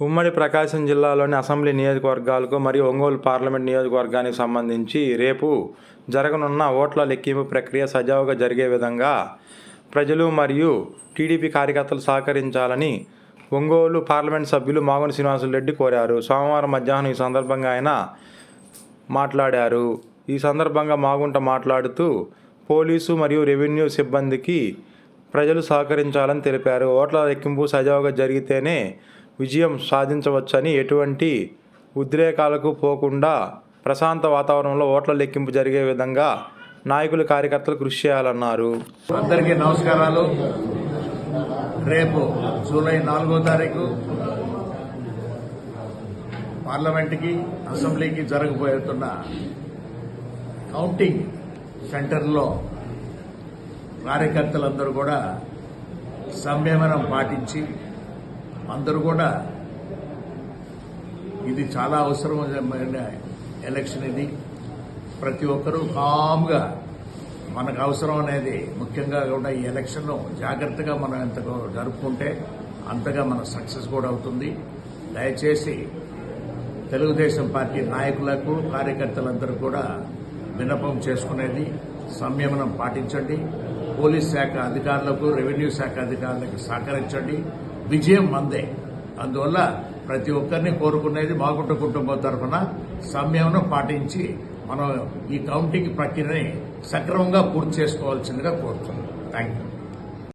ఉమ్మడి ప్రకాశం జిల్లాలోని అసెంబ్లీ నియోజకవర్గాలకు మరియు ఒంగోలు పార్లమెంట్ నియోజకవర్గానికి సంబంధించి రేపు జరగనున్న ఓట్ల లెక్కింపు ప్రక్రియ సజావుగా జరిగే విధంగా ప్రజలు మరియు టీడీపీ కార్యకర్తలు సహకరించాలని ఒంగోలు పార్లమెంట్ సభ్యులు మాగుని శ్రీనివాసులు రెడ్డి కోరారు. సోమవారం మధ్యాహ్నం ఈ సందర్భంగా ఆయన మాట్లాడారు. ఈ సందర్భంగా మాగుంట మాట్లాడుతూ పోలీసు మరియు రెవెన్యూ సిబ్బందికి ప్రజలు సహకరించాలని తెలిపారు. ఓట్ల లెక్కింపు సజావుగా జరిగితేనే విజయం సాధించవచ్చని ఎటువంటి ఉద్రేకాలకు పోకుండా ప్రశాంత వాతావరణంలో ఓట్ల లెక్కింపు జరిగే విధంగా నాయకులు కార్యకర్తలు కృషి చేయాలన్నారు. అందరికీ నమస్కారాలు. రేపు జూలై నాలుగో తారీఖు పార్లమెంట్కి అసెంబ్లీకి జరగబోతున్న కౌంటింగ్ సెంటర్లో కార్యకర్తలందరూ కూడా సంయమనం పాటించి అందరూ కూడా ఇది చాలా అవసరమైన ఎలక్షన్ ఇది. ప్రతి ఒక్కరూ కామ్గా మనకు అవసరం అనేది ముఖ్యంగా కూడా ఈ ఎలక్షన్లో జాగ్రత్తగా మనం ఎంత జరుపుకుంటే అంతగా మన సక్సెస్ కూడా అవుతుంది. దయచేసి తెలుగుదేశం పార్టీ నాయకులకు కార్యకర్తలందరూ కూడా విన్నపం చేసుకునేది సంయమనం పాటించండి. పోలీస్ శాఖ అధికారులకు రెవెన్యూ శాఖ అధికారులకు సహకరించండి. విజయం మందే. అందువల్ల ప్రతి ఒక్కరిని కోరుకునేది మాగుంట కుటుంబం తరఫున సమయంను పాటించి మనం ఈ కౌంటింగ్ ప్రక్రియని సక్రమంగా పూర్తి చేసుకోవాల్సిందిగా కోరుతున్నాం. Thank you